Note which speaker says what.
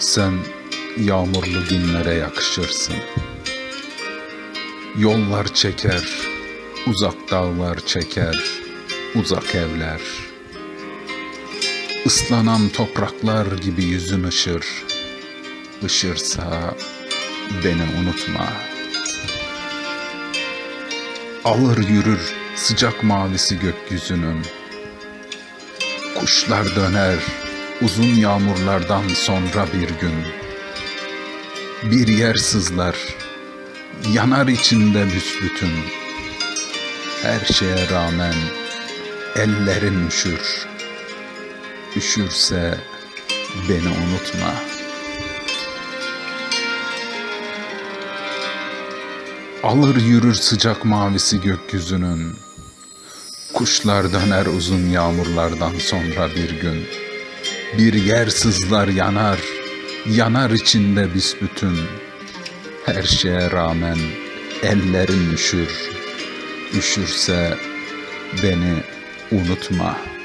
Speaker 1: Sen yağmurlu günlere yakışırsın. Yollar çeker, uzak dağlar çeker, uzak evler. Islanan topraklar gibi yüzün ışır. Işırsa beni unutma. Alır yürür sıcak mavisi gökyüzünün. Kuşlar döner uzun yağmurlardan sonra bir gün. Bir yer sızlar, yanar içinde büsbütün. Her şeye rağmen ellerin üşür. Üşürse beni unutma. Alır yürür sıcak mavisi gökyüzünün. Kuşlar döner uzun yağmurlardan sonra bir gün. Bir yer sızlar yanar, yanar içinde büsbütün. Her şeye rağmen ellerin üşür. Üşürse beni unutma.''